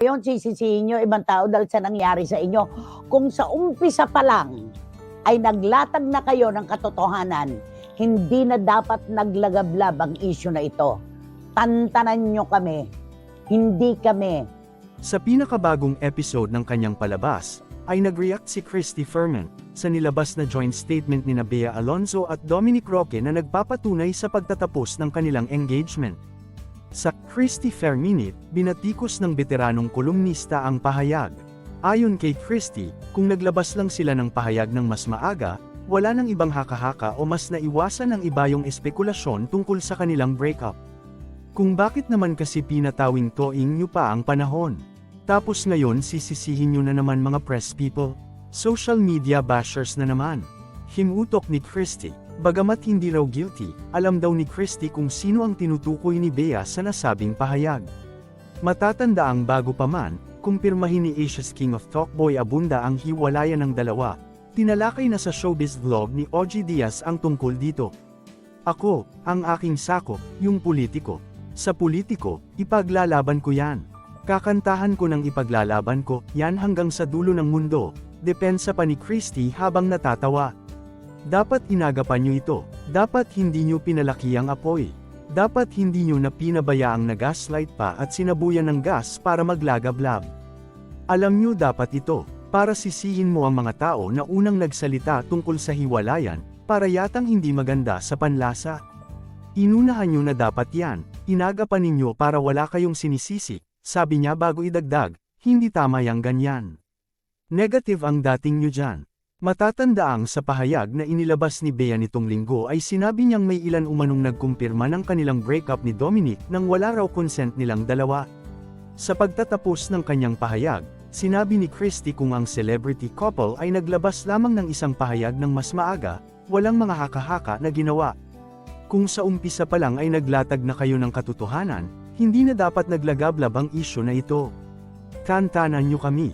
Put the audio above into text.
Ngayon, sisisihin nyo ibang tao dahil sa nangyari sa inyo. Kung sa umpisa pa lang ay naglatag na kayo ng katotohanan, hindi na dapat naglagablab ang issue na ito. Tantanan nyo kami. Hindi kami. Sa pinakabagong episode ng kanyang palabas, ay nag-react si Christy Ferman sa nilabas na joint statement ni Bea Alonzo at Dominic Roque na nagpapatunay sa pagtatapos ng kanilang engagement. Sa Christy Fair Minute, binatikos ng veteranong kolumnista ang pahayag. Ayon kay Christy, kung naglabas lang sila ng pahayag ng mas maaga, wala nang ibang haka-haka o mas naiwasan ng iba yung espekulasyon tungkol sa kanilang breakup. Kung bakit naman kasi pinatawing toing nyo pa ang panahon? Tapos ngayon sisisihin nyo na naman mga press people? Social media bashers na naman. Himutok ni Christie, bagamat hindi raw guilty, alam daw ni Christie kung sino ang tinutukoy ni Bea sa nasabing pahayag. Matatanda ang bago pa man, kumpirmahin ni Asia's King of Talkboy Abunda ang hiwalayan ng dalawa, tinalakay na sa showbiz vlog ni OG Diaz ang tungkol dito. Ako, ang aking sako, yung politiko. Sa politiko, ipaglalaban ko yan. Kakantahan ko ng ipaglalaban ko, yan hanggang sa dulo ng mundo, depensa pa ni Christie habang natatawa. Dapat inagapan nyo ito, dapat hindi nyo pinalaki ang apoy. Dapat hindi nyo na pinabayaang nagaslight pa at sinabuyan ng gas para maglagablab. Alam nyo dapat ito, para sisihin mo ang mga tao na unang nagsalita tungkol sa hiwalayan, para yatang hindi maganda sa panlasa. Inunahan nyo na dapat yan, inagapan ninyo para wala kayong sinisisi, sabi niya bago idagdag, hindi tama yang ganyan. Negative ang dating nyo dyan. Matatandaang sa pahayag na inilabas ni Bea nitong linggo ay sinabi niyang may ilan umanong nagkumpirma ng kanilang breakup ni Dominic nang wala raw consent nilang dalawa. Sa pagtatapos ng kanyang pahayag, sinabi ni Christie kung ang celebrity couple ay naglabas lamang ng isang pahayag ng mas maaga, walang mga haka-haka na ginawa. Kung sa umpisa pa lang ay naglatag na kayo ng katotohanan, hindi na dapat naglagablab ang isyo na ito. Kantanan nyo kami,